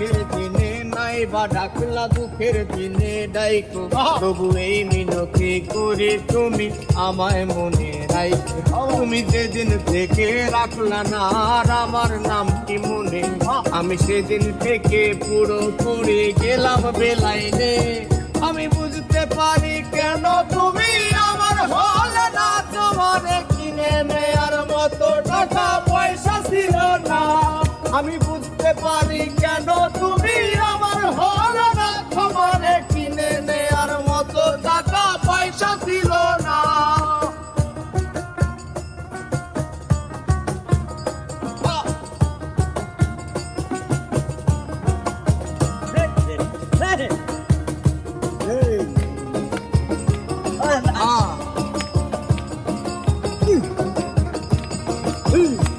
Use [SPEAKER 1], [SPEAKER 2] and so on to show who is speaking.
[SPEAKER 1] সুখের দিনে নাই বা ডাকলা দুঃখের দিনে ডাইকো তবু এই মিনকে করে তুমি আমায় মনে তুমি যেদিন থেকে রাখলা না আর আমার নাম কি মনে? আমি সেদিন থেকে পুরো পড়ে গেলাম বেলাইনে। আমি বুঝতে পারি কেন তুমি আমার হল না খবরে কিনে নেয়ার মতো টাকা পয়সা ছিল না Ah. Mm. Mm.